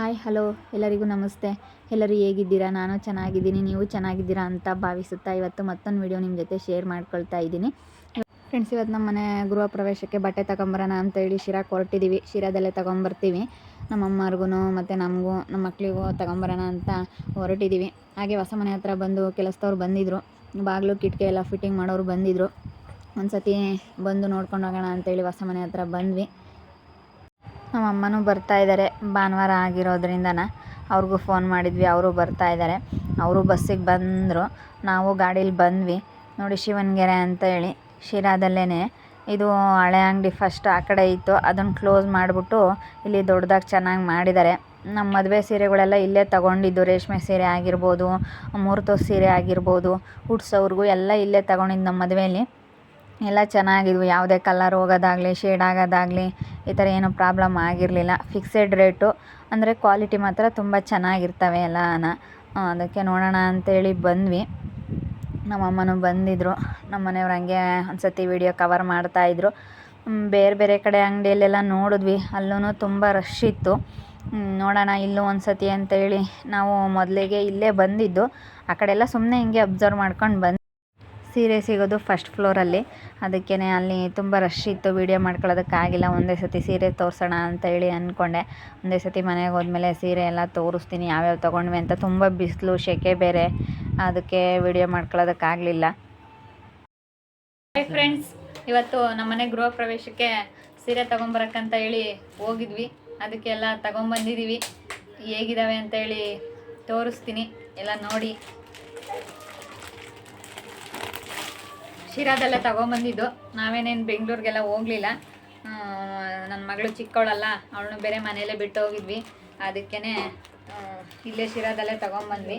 Hi, hello. ಎಲ್ಲರಿಗೂ ನಮಸ್ತೆ. ಎಲ್ಲರೂ ಹೇಗಿದ್ದೀರಾ? ನಾನು ಚೆನ್ನಾಗಿದ್ದೀನಿ. ನೀವು ಚೆನ್ನಾಗಿದ್ದೀರಾ ಅಂತ ಭಾವಿಸುತ್ತಾ ಇವತ್ತು ಮತ್ತೊಂದು ವಿಡಿಯೋ ನಿಮ್ಮ ಜೊತೆ ಶೇರ್ ಮಾಡ್ಕೊಳ್ತಾ ಇದ್ದೀನಿ. ಫ್ರೆಂಡ್ಸ್ ಇವತ್ತು ನಮ್ಮ ಮನೆ ಗೃಹ ಪ್ರವೇಶಕ್ಕೆ ಬಟ್ಟೆ ತಗೊಂಬರೋಣ ಅಂತ ಹೇಳಿ ಶಿರಾ ಹೊರಟಿದ್ದೀವಿ. ಶಿರಾದಲ್ಲೇ ತಗೊಂಬರ್ತೀವಿ. ನಮ್ಮ ಅಮ್ಮವ್ರಿಗೂ ಮತ್ತು ನಮಗೂ, ನಮ್ಮ ಮಕ್ಕಳಿಗೂ ತಗೊಂಬರೋಣ ಅಂತ ಹೊರಟಿದ್ದೀವಿ. ಹಾಗೆ ಹೊಸ ಮನೆ ಹತ್ರ ಬಂದು ಕೆಲಸದವ್ರು ಬಂದಿದ್ದರು ಬಾಗಿಲು, ಕಿಟಕಿ ಎಲ್ಲ ಫಿಟ್ಟಿಂಗ್ ಮಾಡೋರು ಬಂದಿದ್ದರು ಒಂದು ಸತಿ ಬಂದು ನೋಡ್ಕೊಂಡು ಹೋಗೋಣ ಅಂತೇಳಿ ಹೊಸ ಮನೆ ಹತ್ರ ಬಂದ್ವಿ. ನಮ್ಮ ಅಮ್ಮನೂ ಬರ್ತಾ ಇದ್ದಾರೆ ಭಾನುವಾರ ಆಗಿರೋದ್ರಿಂದನ ಅವ್ರಿಗೂ ಫೋನ್ ಮಾಡಿದ್ವಿ, ಅವರು ಬರ್ತಾ ಇದ್ದಾರೆ ಅವರು ಬಸ್ಸಿಗೆ ಬಂದರು. ನಾವು ಗಾಡೀಲಿ ಬಂದ್ವಿ. ನೋಡಿ ಶಿವನಗೆರೆ ಅಂತ ಹೇಳಿ ಶಿರಾದಲ್ಲೇ ಇದು ಹಳೆ ಅಂಗಡಿ ಫಸ್ಟ್ ಆ ಕಡೆ ಇತ್ತು. ಅದನ್ನು ಕ್ಲೋಸ್ ಮಾಡಿಬಿಟ್ಟು ಇಲ್ಲಿ ದೊಡ್ಡದಾಗಿ ಚೆನ್ನಾಗಿ ಮಾಡಿದ್ದಾರೆ ನಮ್ಮ ಮದುವೆ ಸೀರೆಗಳೆಲ್ಲ ಇಲ್ಲೇ ತಗೊಂಡಿದ್ದು. ರೇಷ್ಮೆ ಸೀರೆ ಆಗಿರ್ಬೋದು ಮೂರ್ತೋ ಸೀರೆ ಆಗಿರ್ಬೋದು ಹುಡ್ಸೋರ್ಗೂ ಎಲ್ಲ ಇಲ್ಲೇ ತಗೊಂಡಿದ್ದು ನಮ್ಮ ಮದುವೆಯಲ್ಲಿ ಎಲ್ಲ ಚೆನ್ನಾಗಿದ್ವು. ಯಾವುದೇ ಕಲರ್ ಹೋಗೋದಾಗಲಿ ಶೇಡ್ ಆಗೋದಾಗಲಿ, ಈ ಥರ ಏನೂ ಪ್ರಾಬ್ಲಮ್ ಆಗಿರಲಿಲ್ಲ. ಫಿಕ್ಸೆಡ್ ರೇಟು ಅಂದರೆ ಕ್ವಾಲಿಟಿ ಮಾತ್ರ ತುಂಬ ಚೆನ್ನಾಗಿರ್ತವೆ ಎಲ್ಲಾನ. ಅದಕ್ಕೆ ನೋಡೋಣ ಅಂತೇಳಿ ಬಂದ್ವಿ. ನಮ್ಮ ಅಮ್ಮನೂ ಬಂದಿದ್ದರು ನಮ್ಮ ಮನೆಯವ್ರು ಹಂಗೆ ಒಂದು ಸತಿ ವೀಡಿಯೋ ಕವರ್ ಮಾಡ್ತಾಯಿದ್ರು ಬೇರೆ ಬೇರೆ ಕಡೆ ಅಂಗಡಿಯಲ್ಲೆಲ್ಲ ನೋಡಿದ್ವಿ. ಅಲ್ಲೂ ತುಂಬ ರಶ್ ಇತ್ತು. ನೋಡೋಣ ಇಲ್ಲೂ ಒಂದು ಸತಿ ಅಂತೇಳಿ ನಾವು ಮೊದಲಿಗೆ ಇಲ್ಲೇ ಬಂದಿದ್ದು. ಆ ಕಡೆ ಎಲ್ಲ ಸುಮ್ಮನೆ ಹಿಂಗೆ ಅಬ್ಸರ್ವ್ ಮಾಡ್ಕೊಂಡು ಬಂದು ಸೀರೆ ಸಿಗೋದು ಫಸ್ಟ್ ಫ್ಲೋರಲ್ಲಿ ಅದಕ್ಕೇ ಅಲ್ಲಿ ತುಂಬ ರಶ್ ಇತ್ತು ವೀಡಿಯೋ ಮಾಡ್ಕೊಳ್ಳೋದಕ್ಕಾಗಿಲ್ಲ. ಒಂದೇ ಸತಿ ಸೀರೆ ತೋರಿಸೋಣ ಅಂತ ಹೇಳಿ ಅಂದ್ಕೊಂಡೆ ಒಂದೇ ಸತಿ ಮನೆಗೆ ಹೋದ್ಮೇಲೆ ಸೀರೆ ಎಲ್ಲ ತೋರಿಸ್ತೀನಿ, ಯಾವ್ಯಾವ ತೊಗೊಂಡ್ವಿ ಅಂತ. ತುಂಬ ಬಿಸಿಲು ಸೆಕೆ ಬೇರೆ. ಅದಕ್ಕೆ ವೀಡಿಯೋ ಮಾಡ್ಕೊಳ್ಳೋದಕ್ಕಾಗಲಿಲ್ಲ. ಫ್ರೆಂಡ್ಸ್ ಇವತ್ತು ನಮ್ಮನೆ ಗೃಹ ಪ್ರವೇಶಕ್ಕೆ ಸೀರೆ ತೊಗೊಂಬರಕ್ಕಂತ ಹೇಳಿ ಹೋಗಿದ್ವಿ. ಅದಕ್ಕೆಲ್ಲ ತಗೊಂಬಂದಿದ್ದೀವಿ ಹೇಗಿದ್ದಾವೆ ಅಂತ ಹೇಳಿ ತೋರಿಸ್ತೀನಿ. ಎಲ್ಲ ನೋಡಿ. ಶಿರಾದೆಲ್ಲ ತಗೊಂಬಂದಿದ್ದು. ನಾವೇನೇನು ಬೆಂಗಳೂರಿಗೆಲ್ಲ ಹೋಗಲಿಲ್ಲ. ನನ್ನ ಮಗಳು ಚಿಕ್ಕವಳಲ್ಲ, ಅವಳನ್ನು ಬೇರೆ ಮನೆಯಲ್ಲೇ ಬಿಟ್ಟು ಹೋಗಿದ್ವಿ ಅದಕ್ಕೇ ಇಲ್ಲೇ ಶಿರಾದಲ್ಲೇ ತಗೊಂಬಂದ್ವಿ.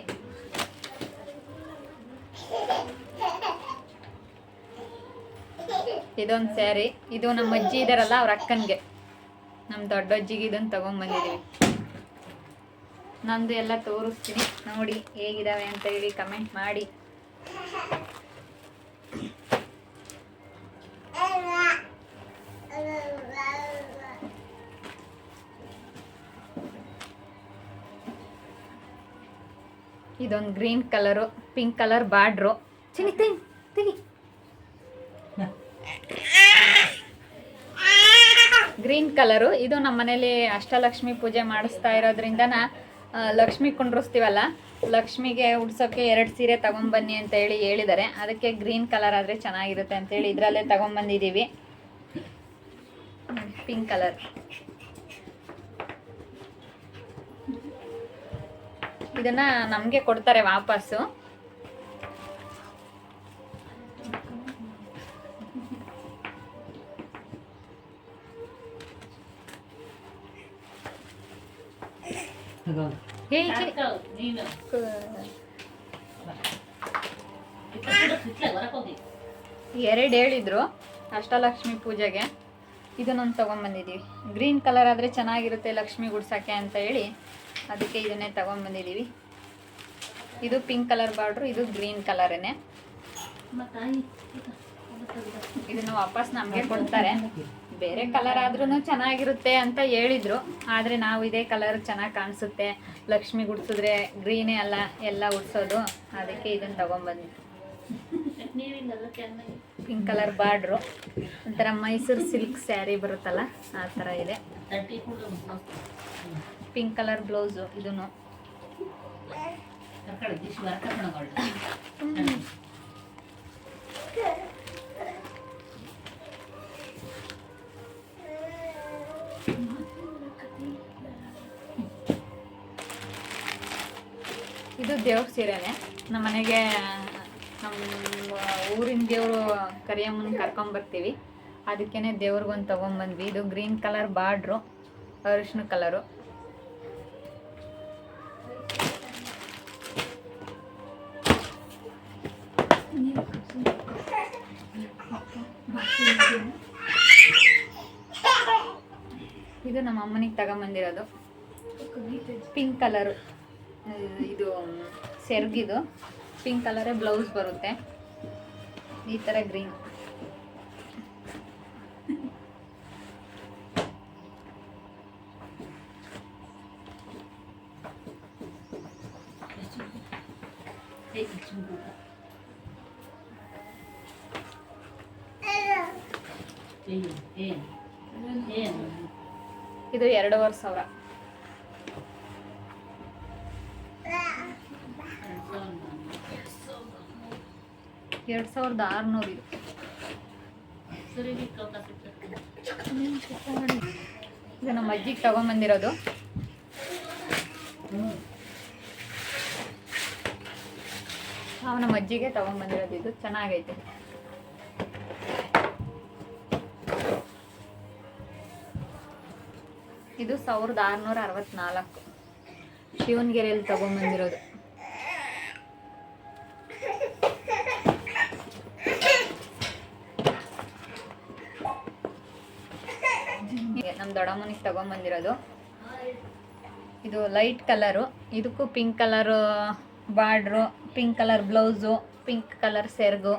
ಇದೊಂದು ಸ್ಯಾರಿ. ಇದು ನಮ್ಮ ಅಜ್ಜಿ ಇದಾರಲ್ಲ ಅವ್ರ ಅಕ್ಕನಿಗೆ. ನಮ್ಮ ದೊಡ್ಡ ಅಜ್ಜಿಗೆ ಇದನ್ನು ತಗೊಂಬಂದಿದ್ದೀವಿ ನಂದು ಎಲ್ಲ ತೋರಿಸ್ತೀನಿ. ನೋಡಿ ಹೇಗಿದ್ದಾವೆ ಅಂತ ಹೇಳಿ ಕಮೆಂಟ್ ಮಾಡಿ. ಇದೊಂದು green colour, pink colour border. ಚಿನ್ನಿ ತಿನ್ ತಿನ್ನಿ. Green colour. ಇದು ನಮ್ಮ ಮನೇಲಿ ಅಷ್ಟಲಕ್ಷ್ಮಿ ಪೂಜೆ ಮಾಡಿಸ್ತಾ ಇರೋದ್ರಿಂದ ಲಕ್ಷ್ಮಿ ಕುಂಡ್ರಿಸ್ತೀವಲ್ಲ, ಲಕ್ಷ್ಮಿಗೆ ಉಡ್ಸೋಕ್ಕೆ ಎರಡು ಸೀರೆ ತೊಗೊಂಬನ್ನಿ ಅಂತ ಹೇಳಿ ಹೇಳಿದ್ದಾರೆ. ಅದಕ್ಕೆ ಗ್ರೀನ್ ಕಲರ್ ಆದರೆ ಚೆನ್ನಾಗಿರುತ್ತೆ ಅಂತೇಳಿ ಇದರಲ್ಲೇ ತೊಗೊಂಬಂದಿದ್ದೀವಿ. Pink colour. ಇದನ್ನ ನಮಗೆ ಕೊಡ್ತಾರೆ ವಾಪಸ್ಸು. ಎರಡು ಹೇಳಿದ್ರು ಅಷ್ಟಲಕ್ಷ್ಮಿ ಪೂಜೆಗೆ. ಇದನ್ನೊಂದು ತೊಗೊಂಬಂದಿದ್ದೀವಿ ಗ್ರೀನ್ ಕಲರ್ ಆದರೆ ಚೆನ್ನಾಗಿರುತ್ತೆ ಲಕ್ಷ್ಮಿ ಗುಡ್ಸೋಕ್ಕೆ ಅಂತ ಹೇಳಿ. ಅದಕ್ಕೆ ಇದನ್ನೇ ತೊಗೊಂಬಂದಿದ್ದೀವಿ ಇದು ಪಿಂಕ್ ಕಲರ್ ಬಾರ್ಡ್ರು ಇದು ಗ್ರೀನ್ ಕಲರೇನೆ ಇದನ್ನು ವಾಪಸ್ ನಮಗೆ ಕೊಡ್ತಾರೆ. ಬೇರೆ ಕಲರ್ ಆದ್ರೂ ಚೆನ್ನಾಗಿರುತ್ತೆ ಅಂತ ಹೇಳಿದ್ರು. ಆದರೆ ನಾವು ಇದೇ ಕಲರ್ ಚೆನ್ನಾಗಿ ಕಾಣಿಸುತ್ತೆ. ಲಕ್ಷ್ಮಿ ಗುಡ್ಸಿದ್ರೆ ಗ್ರೀನೇ ಅಲ್ಲ, ಎಲ್ಲ ಉಡ್ಸೋದು. ಅದಕ್ಕೆ ಇದನ್ನು ತೊಗೊಂಬಂದ್ವಿ ಪಿಂಕ್ ಕಲರ್ ಬಾರ್ಡ್ರು ಒಂಥರ ಮೈಸೂರು ಸಿಲ್ಕ್ ಸ್ಯಾರಿ ಬರುತ್ತಲ್ಲ, ಆ ಥರ ಇದೆ. ಪಿಂಕ್ ಕಲರ್ ಬ್ಲೌಸು ಇದನ್ನು. ಇದು ದೇವ್ರ ಸೀರೆನೆ. ನಮ್ಮ ಮನೆಗೆ, ನಮ್ಮ ಊರಿನ ದೇವರು ಕರಿಯಮ್ಮನ ಕರ್ಕೊಂಬರ್ತೀವಿ ಅದಕ್ಕೇನೆ ದೇವ್ರಿಗೊಂದು ತೊಗೊಂಬಂದ್ವಿ. ಇದು ಗ್ರೀನ್ ಕಲರ್ ಬಾರ್ಡ್ರು, ಅರಿಶಿನ ಕಲರು. ಇದು ನಮ್ಮ ಅಮ್ಮನಿಗೆ ತಗೊಂಬಂದಿರೋದು. ಪಿಂಕ್ ಕಲರ್ ಇದು ಸೆರ್ಗಿದು. ಪಿಂಕ್ ಕಲರೇ ಬ್ಲೌಸ್ ಬರುತ್ತೆ. ಈ ಥರ ಗ್ರೀನ್ ಇದು ಎರಡೂವರೆ ಸಾವಿರ. ಎರಡು ಸಾವಿರದ ಆರುನೂರು ಇದು. ನಮ್ಮ ಅಜ್ಜಿಗೆ ತಗೊಂಬಂದಿರೋದು. ನಾವು ನಮ್ಮ ಅಜ್ಜಿಗೆ ತಗೊಂಬಂದಿರೋದು ಇದು. ಚೆನ್ನಾಗೈತೆ. ಇದು ಸಾವಿರದ ಆರುನೂರ ಅರವತ್ನಾಲ್ಕು. ಶಿವನಗೆರೆಯಲ್ಲಿ ತಗೊಂಬಂದಿರೋದು. ನಮ್ಮ ದೊಡ್ಡಮ್ಮನಿಗೆ ತಗೊಂಬಂದಿರೋದು. ಇದು ಲೈಟ್ ಕಲರು. ಇದಕ್ಕೂ pink colour border, pink colour blouse, pink colour ಸೆರ್ಗು.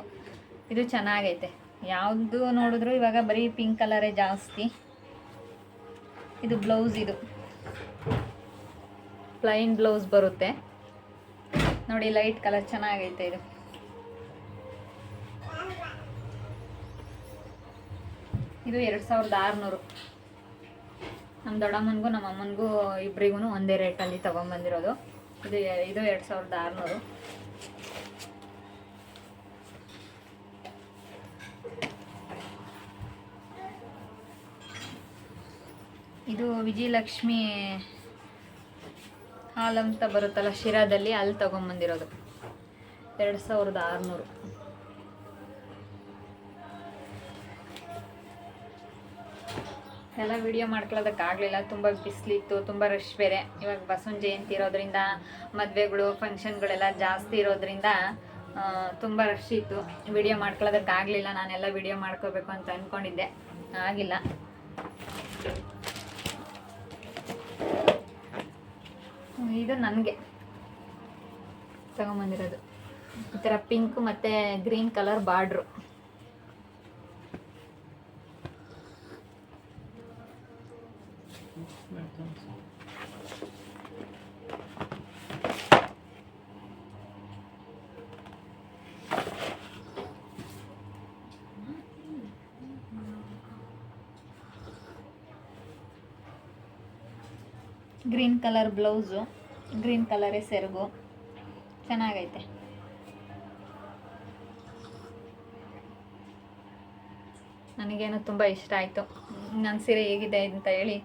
ಇದು ಚೆನ್ನಾಗೈತೆ. ಯಾವುದು ನೋಡಿದ್ರು ಇವಾಗ ಬರೀ ಪಿಂಕ್ ಕಲರೇ ಜಾಸ್ತಿ. ಇದು ಬ್ಲೌಸ್ ಇದು. ಪ್ಲೈನ್ ಬ್ಲೌಸ್ ಬರುತ್ತೆ. ನೋಡಿ ಲೈಟ್ ಕಲರ್ ಚೆನ್ನಾಗೈತೆ ಇದು. ಇದು ಎರಡು ಸಾವಿರದ ಆರುನೂರು. ನಮ್ಮ ದೊಡ್ಡಮ್ಮನಿಗೂ, ನಮ್ಮ ಅಮ್ಮನಿಗೂ ಇಬ್ಬರಿಗೂ ಒಂದೇ ರೇಟಲ್ಲಿ ತೊಗೊಂಬಂದಿರೋದು. ಇದು ಇದು ಎರಡು ಸಾವಿರದ ಆರುನೂರು. ಇದು ವಿಜಯಲಕ್ಷ್ಮಿ ಹಾಲ್ ಅಂತ ಬರುತ್ತಲ್ಲ ಶಿರಾದಲ್ಲಿ, ಅಲ್ಲಿ ತಗೊಂಬಂದಿರೋದು. ಎರಡು ಸಾವಿರದ ಆರುನೂರು. ಎಲ್ಲ ವಿಡಿಯೋ ಮಾಡ್ಕೊಳ್ಳೋದಕ್ಕಾಗಲಿಲ್ಲ, ತುಂಬ ಬಿಸಿಲಿತ್ತು, ತುಂಬ ರಶ್ ಬೇರೆ. ಇವಾಗ ಬಸವನ ಜಯಂತಿ ಇರೋದ್ರಿಂದ, ಮದುವೆಗಳು ಫಂಕ್ಷನ್ಗಳೆಲ್ಲ ಜಾಸ್ತಿ ಇರೋದ್ರಿಂದ ತುಂಬ ರಶ್ ಇತ್ತು. ವಿಡಿಯೋ ಮಾಡ್ಕೊಳ್ಳೋದಕ್ಕಾಗಲಿಲ್ಲ, ನಾನೆಲ್ಲ ವಿಡಿಯೋ ಮಾಡ್ಕೋಬೇಕು ಅಂತ ಅಂದ್ಕೊಂಡಿದ್ದೆ ಆಗಿಲ್ಲ. ಇದು ನನಗೆ. ತಗೊಂಬಂದಿರೋದು. ಈ ಥರ ಪಿಂಕ್ ಮತ್ತು green colour border. Green colour blouse green ಕಲರೇ ಸೆರಗು. ಚೆನ್ನಾಗೈತೆ. ನನಗೇನು ತುಂಬ ಇಷ್ಟ ಆಯಿತು. ನನ್ನ ಸೀರೆ ಹೇಗಿದೆ ಅಂತ ಹೇಳಿ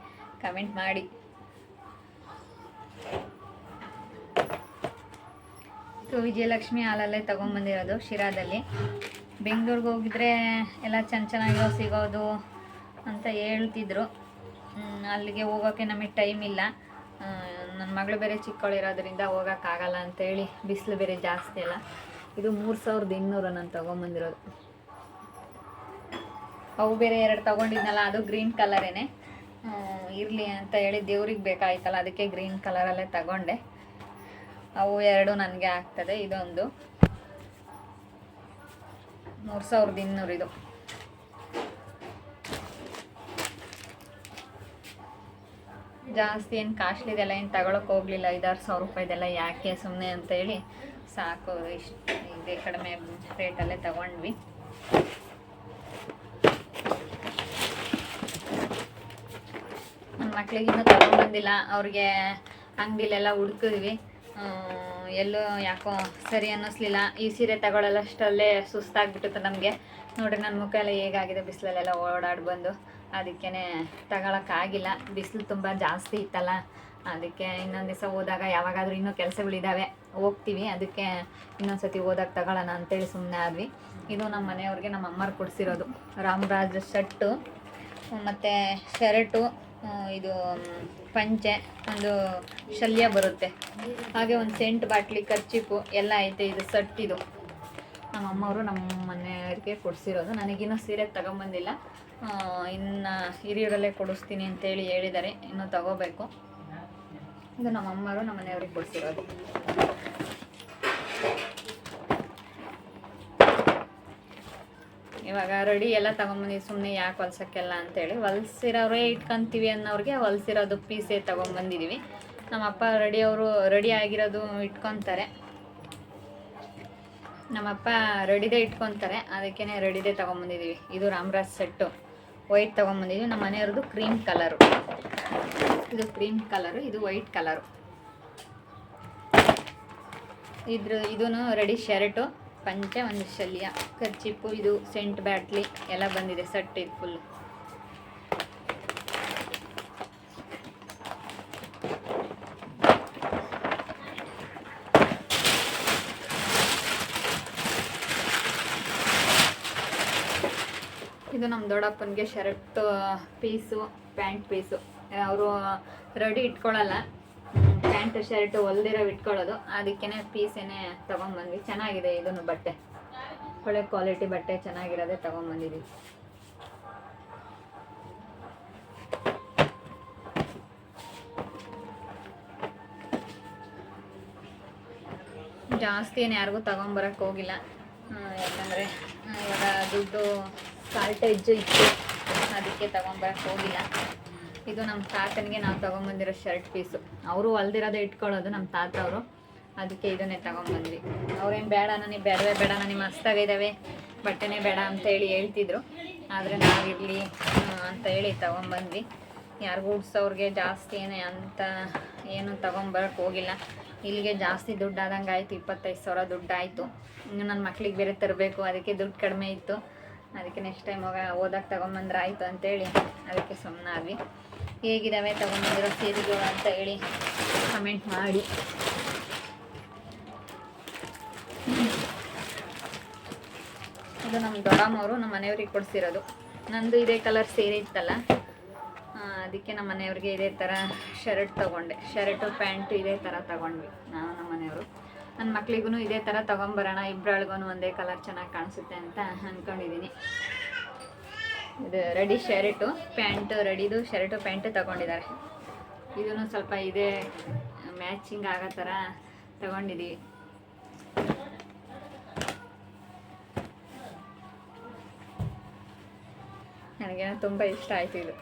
ಕಮೆಂಟ್ ಮಾಡಿ. ಇದು ವಿಜಯಲಕ್ಷ್ಮಿ ಹಾಲಲ್ಲೇ ತೊಗೊಂಬಂದಿರೋದು ಶಿರಾದಲ್ಲಿ. ಬೆಂಗಳೂರಿಗೆ ಹೋಗಿದ್ರೆ ಎಲ್ಲ ಚೆನ್ನ ಚೆನ್ನಾಗಿರೋ ಸಿಗೋದು ಅಂತ ಹೇಳ್ತಿದ್ರು. ಅಲ್ಲಿಗೆ ಹೋಗೋಕ್ಕೆ ನಮಗೆ ಟೈಮ್ ಇಲ್ಲ. ನನ್ನ ಮಗಳು ಬೇರೆ ಚಿಕ್ಕವಳಿರೋದ್ರಿಂದ ಹೋಗೋಕ್ಕಾಗಲ್ಲ ಅಂತೇಳಿ ಬಿಸಿಲು ಬೇರೆ ಜಾಸ್ತಿ ಅಲ್ಲ. ಇದು ಮೂರು ಸಾವಿರದ ಇನ್ನೂರು ನಾನು ತೊಗೊಂಬಂದಿರೋದು. ಅವು ಬೇರೆ ಎರಡು ತೊಗೊಂಡಿದ್ನಲ್ಲ, ಅದು ಗ್ರೀನ್ ಕಲರೇನೆ. ಇರಲಿ ಅಂತ ಹೇಳಿ ದೇವ್ರಿಗೆ ಬೇಕಾಯ್ತಲ್ಲ, ಅದಕ್ಕೆ ಗ್ರೀನ್ ಕಲರಲ್ಲೇ ತಗೊಂಡೆ. ಅವು ಎರಡು ನನಗೆ ಆಗ್ತದೆ, ಇದೊಂದು. ಮೂರು ಸಾವಿರದ ಇನ್ನೂರು ಇದು. ಜಾಸ್ತಿ ಏನು ಕಾಸ್ಟ್ಲಿದೆಲ್ಲ ಏನು ತಗೊಳಕ್ಕೆ ಹೋಗಲಿಲ್ಲ, ಐದಾರು ಸಾವಿರ ರೂಪಾಯಿದೆಲ್ಲ ಯಾಕೆ ಸುಮ್ಮನೆ ಅಂತೇಳಿ ಸಾಕು, ಇಷ್ಟು ಇದೇ ಕಡಿಮೆ ರೇಟಲ್ಲೇ ತಗೊಂಡ್ವಿ. ನಮ್ಮ ಮಕ್ಳಿಗೆ ಇನ್ನೂ ತಗೊಂಡ್ಬಂದಿಲ್ಲ ಅವ್ರಿಗೆ ಅಂಗಡಿಲೆಲ್ಲ ಹುಡ್ಕಿದ್ವಿ. ಎಲ್ಲೂ ಯಾಕೋ ಸರಿ ಅನ್ನಿಸ್ಲಿಲ್ಲ. ಈ ಸೀರೆ ತಗೊಳ್ಳೋಷ್ಟಲ್ಲೇ ಸುಸ್ತಾಗ್ಬಿಟ್ಟಿತ್ತು ನಮಗೆ. ನೋಡಿ ನನ್ನ ಮುಖ ಎಲ್ಲ ಹೇಗಾಗಿದೆ, ಬಿಸಿಲಲ್ಲೆಲ್ಲ ಓಡಾಡಿ ಬಂದು. ಅದಕ್ಕೇ ತಗೊಳಕ್ಕಾಗಿಲ್ಲ. ಬಿಸಿಲು ತುಂಬ ಜಾಸ್ತಿ ಇತ್ತಲ್ಲ, ಅದಕ್ಕೆ ಇನ್ನೊಂದು ದಿವಸ ಹೋದಾಗ ಯಾವಾಗಾದರೂ ಇನ್ನೂ ಕೆಲಸಗಳಿದ್ದಾವೆ ಹೋಗ್ತೀವಿ. ಅದಕ್ಕೆ ಇನ್ನೊಂದು ಸತಿ ಹೋದಾಗ ತಗೊಳ್ಳೋಣ ಅಂತೇಳಿ ಸುಮ್ಮನೆ ಆದ್ವಿ. ಇದು ನಮ್ಮ ಮನೆಯವ್ರಿಗೆ ನಮ್ಮ ಅಮ್ಮರು ಕೊಡಿಸಿರೋದು. ರಾಮರಾಜ್ ಶರ್ಟು, ಮತ್ತು ಶರ್ಟು ಇದು ಪಂಚೆ, ಒಂದು ಶಲ್ಯ ಬರುತ್ತೆ. ಹಾಗೆ ಒಂದು ಸೆಂಟ್ ಬಾಟ್ಲಿ ಖರ್ಚಿಪು ಎಲ್ಲ ಐತೆ, ಇದು ಸಟ್ಟಿದು ನಮ್ಮ ಅಮ್ಮವರು ನಮ್ಮ ಮನೆಯವ್ರಿಗೆ ಕೊಡಿಸಿರೋದು. ನನಗಿನ್ನೂ ಸೀರೆ ತಗೊಂಬಂದಿಲ್ಲ. ಇನ್ನು ಹಿರಿಯರಲ್ಲೇ ಕೊಡಿಸ್ತೀನಿ ಅಂತೇಳಿ ಹೇಳಿದ್ದಾರೆ. ಇನ್ನು ತಗೋಬೇಕು. ಇದು ನಮ್ಮ ಅಮ್ಮವರು ನಮ್ಮ ಮನೆಯವ್ರಿಗೆ ಕೊಡಿಸಿರೋದು. ಇವಾಗ ರೆಡಿ ಎಲ್ಲ ತಗೊಂಬಂದಿದ್ದು ಸುಮ್ಮನೆ ಯಾಕೆ ಹೊಲ್ಸೋಕ್ಕೆಲ್ಲ ಅಂತೇಳಿ. ಹೊಲ್ಸಿರೋರೇ ಇಟ್ಕೊಂತೀವಿ ಅನ್ನೋರಿಗೆ ಹೊಲ್ಸಿರೋದು ಪೀಸೇ ತಗೊಂಬಂದಿದ್ದೀವಿ ನಮ್ಮ ಅಪ್ಪ ರೆಡಿ ಅವರು ರೆಡಿ ಆಗಿರೋದು ಇಟ್ಕೊತಾರೆ. ನಮ್ಮಪ್ಪ ರೆಡಿದೇ ಇಟ್ಕೊತಾರೆ. ಅದಕ್ಕೇ ರೆಡಿದೇ ತೊಗೊಂಬಂದಿದ್ದೀವಿ ಇದು ರಾಮರಾಜ್ ಸೆಟ್ಟು. ವೈಟ್ ತೊಗೊಂಬಂದಿದ್ದೀವಿ ನಮ್ಮ ಮನೆಯವ್ರದ್ದು ಕ್ರೀಮ್ ಕಲರು ಇದು ಕ್ರೀಮ್ ಕಲರು ಇದು ವೈಟ್ ಕಲರು ಇದ್ರ ಇದೂ ರೆಡಿ ಶರ್ಟು, ಪಂಚೆ, ಒಂದು ಶಲ್ಯ, ಕರ್ಚಿಪ್ಪು, ಇದು ಸೆಂಟ್ ಬ್ಯಾಟ್ಲಿ ಎಲ್ಲ ಬಂದಿದೆ. ಸೆಟ್ ಇದು ಫುಲ್ ಇದು ನಮ್ಮ ದೊಡ್ಡಪ್ಪನಿಗೆ ಶರ್ಟ್ ಪೀಸು ಪ್ಯಾಂಟ್ ಪೀಸು ಅವರು ರೆಡಿ ಇಟ್ಕೊಳ್ಳಲ್ಲ ಪ್ಯಾಂಟ್ ಶರ್ಟ್ ಹೊಲ್ದಿರೋ ಇಟ್ಕೊಳ್ಳೋದು. ಅದಕ್ಕೇ ಪೀಸೇನೆ ತೊಗೊಂಬಂದ್ವಿ. ಚೆನ್ನಾಗಿದೆ ಇದನ್ನು ಬಟ್ಟೆ. ಒಳ್ಳೆ ಕ್ವಾಲಿಟಿ ಬಟ್ಟೆ ಚೆನ್ನಾಗಿರೋದೇ ತೊಗೊಂಬಂದಿದ್ವಿ. ಜಾಸ್ತಿ ಏನು ಯಾರಿಗೂ ತೊಗೊಂಬರಕ್ಕೆ ಹೋಗಿಲ್ಲ. ಯಾಕಂದರೆ ಇವಾಗ ದುಡ್ಡು ಶಾರ್ಟೇಜ್ ಇತ್ತು. ಅದಕ್ಕೆ ತಗೊಂಬರಕ್ಕೆ ಹೋಗಿಲ್ಲ. ಇದು ನಮ್ಮ ತಾತನಿಗೆ ನಾವು ತೊಗೊಂಬಂದಿರೋ ಶರ್ಟ್ ಪೀಸು ಅವರು ಹೊಲ್ದಿರೋದೇ ಇಟ್ಕೊಳ್ಳೋದು ನಮ್ಮ ತಾತ ಅವರು. ಅದಕ್ಕೆ ಇದನ್ನೇ ತೊಗೊಂಬಂದ್ವಿ. ಅವ್ರೇನು ಬೇಡ ನನಗೆ ಬೇಡವೇ ಬೇಡ ನನಗೆ ಮಸ್ತಾಗಿದ್ದಾವೆ ಬಟ್ಟೆನೇ ಬೇಡ ಅಂತ ಹೇಳಿ ಹೇಳ್ತಿದ್ರು. ಆದರೆ ನಾವಿರಲಿ ಅಂತ ಹೇಳಿ ತೊಗೊಂಬಂದ್ವಿ. ಯಾರಿಗೂ ಉಡ್ಸೋರಿಗೆ ಜಾಸ್ತಿ ಏನೇ ಅಂತ ಏನು ತೊಗೊಂಬರಕ್ಕೆ ಹೋಗಿಲ್ಲ. ಇಲ್ಲಿಗೆ ಜಾಸ್ತಿ ದುಡ್ಡು ಆದಂಗೆ ಆಯಿತು, ಇಪ್ಪತ್ತೈದು ಸಾವಿರ ದುಡ್ಡು ಆಯಿತು. ಇನ್ನು ನನ್ನ ಮಕ್ಳಿಗೆ ಬೇರೆ ತರಬೇಕು, ಅದಕ್ಕೆ ದುಡ್ಡು ಕಡಿಮೆ ಇತ್ತು. ಅದಕ್ಕೆ ನೆಕ್ಸ್ಟ್ ಟೈಮ್ ಹೋಗ ಓದಕ್ಕೆ ತೊಗೊಂಬಂದ್ರೆ ಆಯಿತು ಅಂತೇಳಿ ಅದಕ್ಕೆ ಸುಮ್ಮನಾದ್ವಿ ಹೇಗಿದ್ದಾವೆ ತೊಗೊಂಬಂದಿರೋ ಸೀರೆಗಳು ಅಂತ ಹೇಳಿ ಕಮೆಂಟ್ ಮಾಡಿ. ಇದು ನಮ್ಮ ದೊಡ್ಡಮ್ಮವರು ನಮ್ಮ ಮನೆಯವ್ರಿಗೆ ಕೊಡಿಸಿರೋದು. ನಂದು ಇದೇ ಕಲರ್ ಸೀರೆ ಇತ್ತಲ್ಲ ಅದಕ್ಕೆ ನಮ್ಮ ಮನೆಯವ್ರಿಗೆ ಇದೇ ಥರ ಶರ್ಟ್ ತೊಗೊಂಡೆ. ಶರ್ಟು ಪ್ಯಾಂಟು ಇದೇ ಥರ ತೊಗೊಂಡ್ವಿ, ನಾವು ನಮ್ಮ ಮನೆಯವರು. ನನ್ನ ಮಕ್ಳಿಗೂ ಇದೇ ಥರ ತೊಗೊಂಬರೋಣ ಇಬ್ಬರೊಳಗೂ ಒಂದೇ ಕಲರ್ ಚೆನ್ನಾಗಿ ಕಾಣಿಸುತ್ತೆ ಅಂತ ಅಂದ್ಕೊಂಡಿದ್ದೀನಿ ಇದು ರೆಡಿ ಶರ್ಟು, ಪ್ಯಾಂಟು ರೆಡಿದು ಶರ್ಟು, ಪ್ಯಾಂಟು ತೊಗೊಂಡಿದ್ದಾರೆ ಇದೂ ಸ್ವಲ್ಪ ಇದೇ ಮ್ಯಾಚಿಂಗ್ ಆಗೋ ಥರ ತೊಗೊಂಡಿದ್ದೀವಿ ನನಗೇನೋ ತುಂಬ ಇಷ್ಟ ಆಯಿತು ಇದು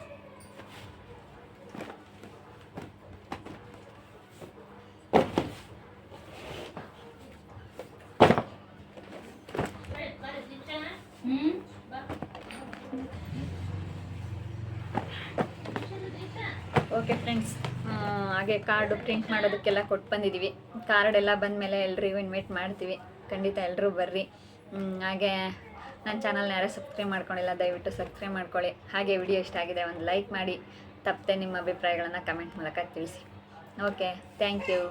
ಓಕೆ ಫ್ರೆಂಡ್ಸ್ ಹಾಗೆ ಕಾರ್ಡು ಪ್ರಿಂಟ್ ಮಾಡೋದಕ್ಕೆಲ್ಲ ಕೊಟ್ಟು ಬಂದಿದ್ದೀವಿ ಕಾರ್ಡ್ ಎಲ್ಲ ಬಂದಮೇಲೆ ಎಲ್ಲರಿಗೂ ಇನ್ವೈಟ್ ಮಾಡ್ತೀವಿ. ಖಂಡಿತ ಎಲ್ಲರೂ ಬರ್ರಿ. ಹಾಗೆ ನನ್ನ ಚಾನಲ್ನ ಯಾರೋ ಸಬ್ಸ್ಕ್ರೈಬ್ ಮಾಡ್ಕೊಂಡಿಲ್ಲ, ದಯವಿಟ್ಟು ಸಬ್ಸ್ಕ್ರೈಬ್ ಮಾಡ್ಕೊಳ್ಳಿ. ಹಾಗೆ ವಿಡಿಯೋ ಇಷ್ಟ ಆಗಿದೆ, ಒಂದು ಲೈಕ್ ಮಾಡಿ. ತಪ್ಪದೆ ನಿಮ್ಮ ಅಭಿಪ್ರಾಯಗಳನ್ನು ಕಮೆಂಟ್ ಮೂಲಕ ತಿಳಿಸಿ. Okay thank you